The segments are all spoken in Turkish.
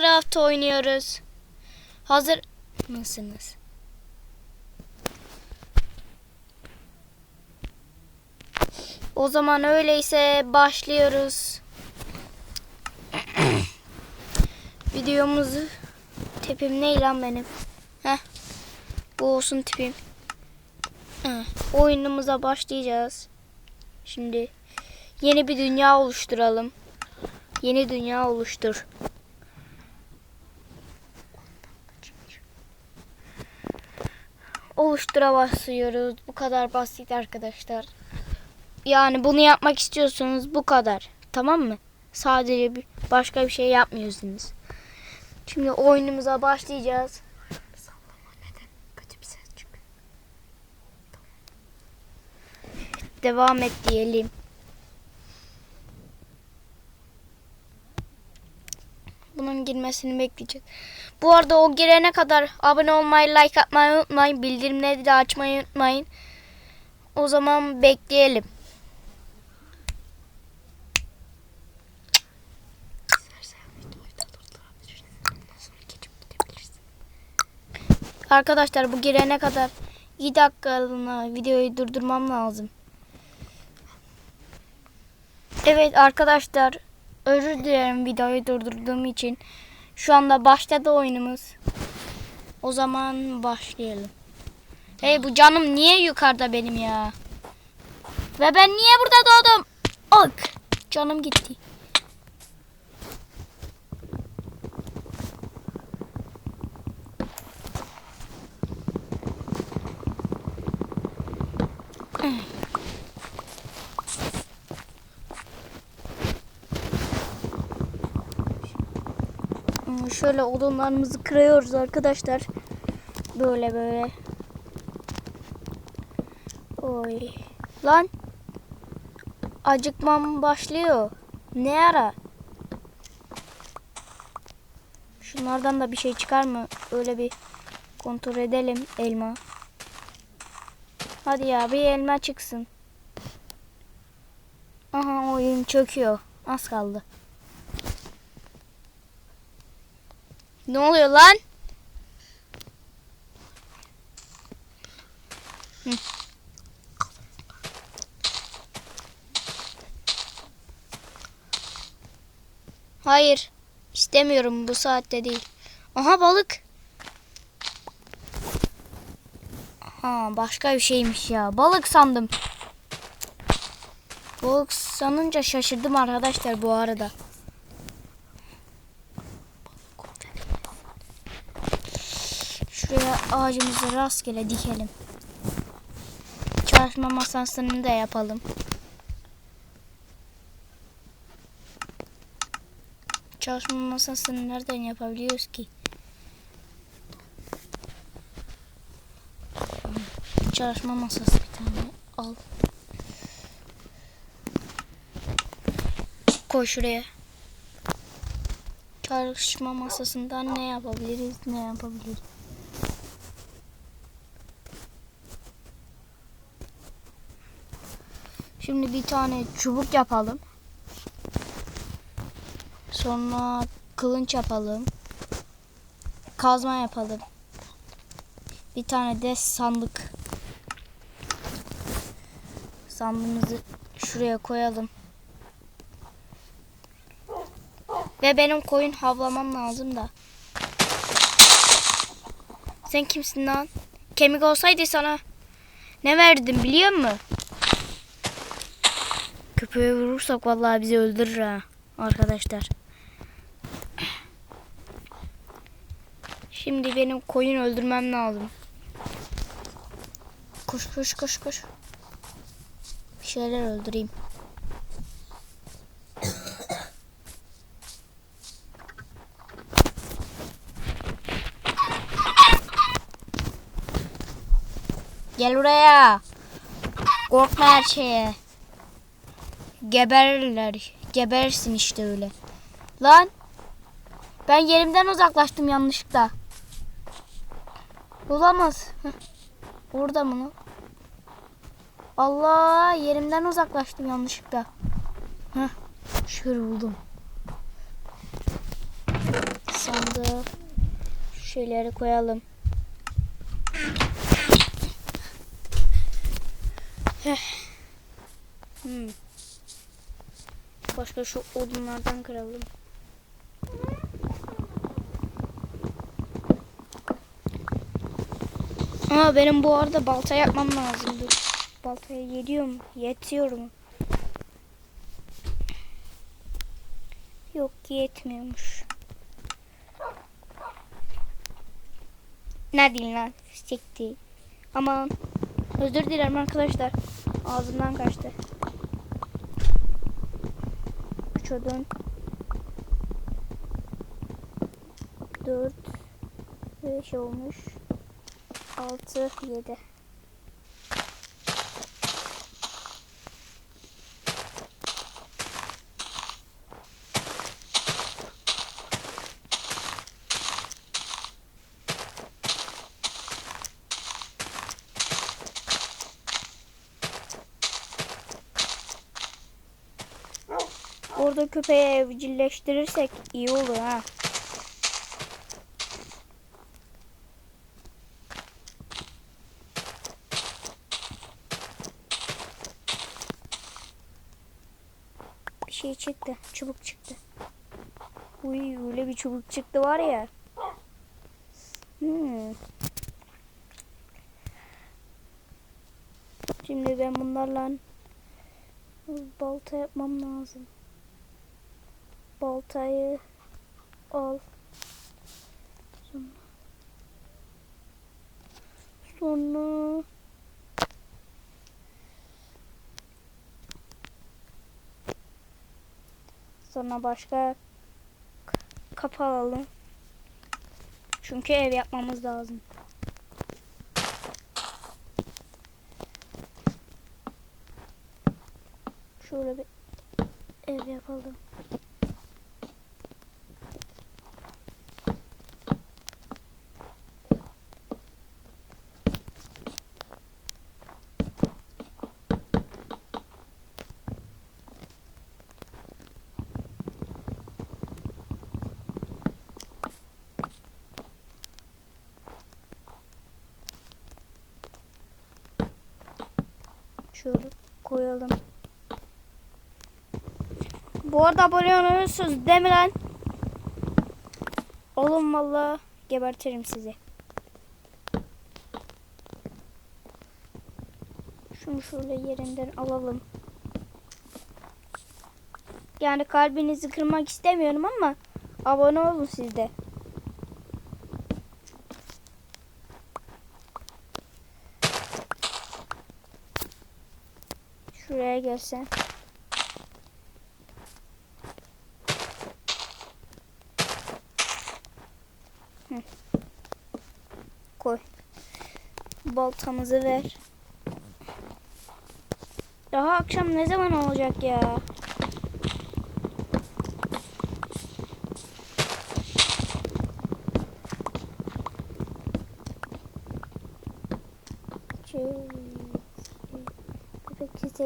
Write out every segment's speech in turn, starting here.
Minecraft oynuyoruz. Hazır mısınız? O zaman öyleyse başlıyoruz. Videomuzu tipim ne lan benim? Heh. Bu olsun tipim. Heh. Oyunumuza başlayacağız. Şimdi yeni bir dünya oluşturalım. Yeni dünya oluştur. Oluştura basıyoruz. Bu kadar basit arkadaşlar. Yani bunu yapmak istiyorsanız bu kadar. Tamam mı? Sadece bir, başka bir şey yapmıyorsunuz. Şimdi oyunumuza başlayacağız. Devam et diyelim. Bunun girmesini bekleyeceğiz. Bu arada o girene kadar abone olmayı, like atmayı unutmayın. Bildirimleri de açmayı unutmayın. O zaman bekleyelim. Arkadaşlar bu girene kadar 2 dakikalığına videoyu durdurmam lazım. Evet arkadaşlar özür dilerim videoyu durdurduğum için. Şu anda başladı oyunumuz. O zaman başlayalım. Hey bu canım niye yukarıda benim ya? Ve ben niye burada doğdum? Ok. Canım gitti. Şöyle odunlarımızı kırıyoruz arkadaşlar. Böyle böyle. Oy. Lan. Acıkmam başlıyor. Ne ara? Şunlardan da bir şey çıkar mı? Öyle bir kontrol edelim elma. Hadi ya bir elma çıksın. Aha oyun çöküyor. Az kaldı. Ne oluyor lan? Hayır. istemiyorum bu saatte değil. Aha balık. Ha başka bir şeymiş ya. Balık sandım. Balık sanınca şaşırdım arkadaşlar bu arada. Şuraya ağacımızı rastgele dikelim. Çalışma masasını da yapalım. Çalışma masasını nereden yapabiliyoruz ki? Çalışma masası bir tane al. Koy şuraya. Çalışma masasından ne yapabiliriz? Ne yapabiliriz? Şimdi bir tane çubuk yapalım. Sonra kılınç yapalım. Kazma yapalım. Bir tane de sandık. Sandığımızı şuraya koyalım. Ve benim koyun havlamam lazım da. Sen kimsin lan? Kemik olsaydı sana ne verdim biliyor musun? Köpeğe vurursak vallahi bizi öldürür ha arkadaşlar. Şimdi benim koyun öldürmem lazım. Koş koş koş koş. Bir şeyler öldüreyim. Gel buraya. Korkma her şeye. Geberler. Gebersin işte öyle. Lan. Ben yerimden uzaklaştım yanlışlıkla. Olamaz. Orada mı? Allah yerimden uzaklaştım yanlışlıkla. Heh. Şöyle buldum. sandığı şu şeyleri koyalım. Heh. Hmm. Başka şu odunlardan kıralım. Ama benim bu arada balta yapmam lazım. Dur. Baltaya yetiyor mu? Yetiyor mu? Yok yetmiyormuş. Ne diyeyim lan? Sikti. Aman. Özür dilerim arkadaşlar. Ağzımdan kaçtı. Odun. Dört. Beş olmuş. Altı. Yedi. Orada köpeği evcilleştirirsek iyi olur ha. Bir şey çıktı. Çubuk çıktı. Uy öyle bir çubuk çıktı var ya. Hmm. Şimdi ben bunlarla balta yapmam lazım. Baltayı al. Sonra, sonra başka kapı alalım. Çünkü ev yapmamız lazım. Şöyle bir ev yapalım. Şöyle koyalım. Bu arada abone olursunuz değil mi lan? Oğlum valla gebertirim sizi. Şunu şöyle yerinden alalım. Yani kalbinizi kırmak istemiyorum ama abone olun siz de. Şuraya gelsen. Hı. Koy. Baltamızı ver. Daha akşam ne zaman olacak ya? Çek.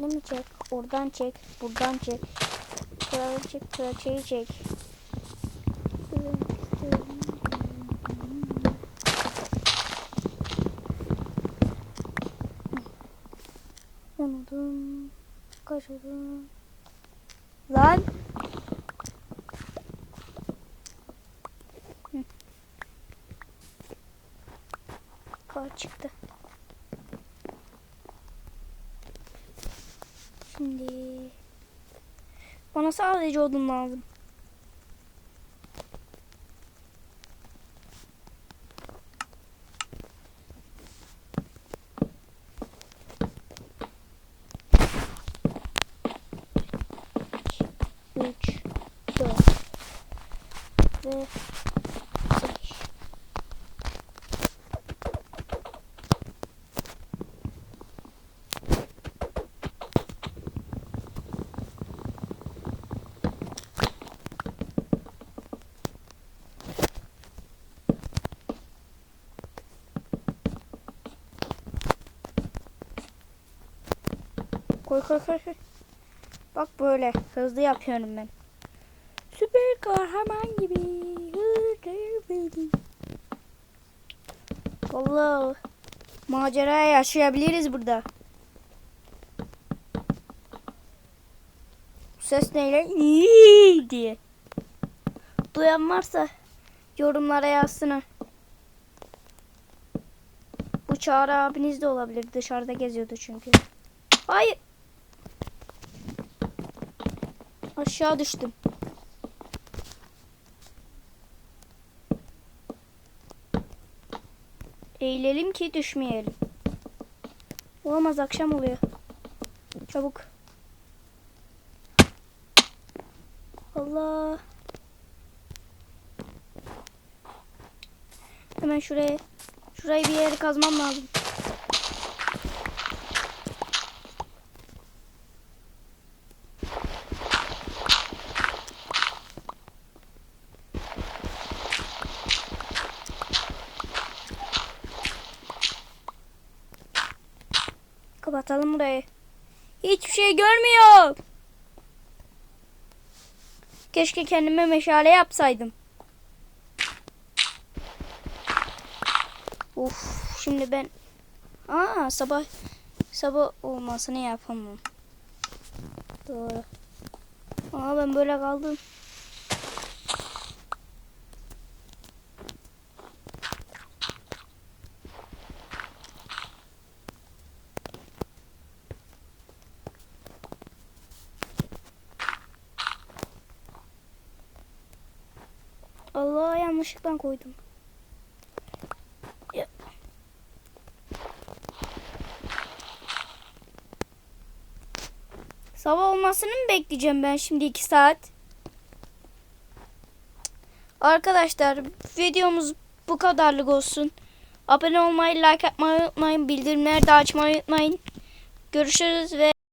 Köpek çizeli mi çek? Oradan çek. Buradan çek. Kralı çek. Kraliçeyi çek. On odun. Kaç odun? Lan. Kar çıktı. Şimdi bana sadece odun lazım. Üç, dört ve Koy koy koy. Bak böyle hızlı yapıyorum ben. Süper kahraman gibi. Vallahi macera yaşayabiliriz burada. Bu ses neyle? İyi diye. Duyan varsa yorumlara yazsın. Bu Çağrı abiniz de olabilir. Dışarıda geziyordu çünkü. Hayır. Aşağı düştüm. Eğilelim ki düşmeyelim. Olamaz akşam oluyor. Çabuk. Allah. Hemen şuraya. Şurayı bir yere kazmam lazım. Kapatalım burayı. Hiçbir şey görmüyor. Keşke kendime meşale yapsaydım. Uf, şimdi ben Aa sabah sabah olmasını yapamam. Doğru. Aa ben böyle kaldım. Allah yanlışlıkla koydum. Sabah olmasını mı bekleyeceğim ben şimdi iki saat? Arkadaşlar videomuz bu kadarlık olsun. Abone olmayı, like atmayı unutmayın. Bildirimleri de açmayı unutmayın. Görüşürüz ve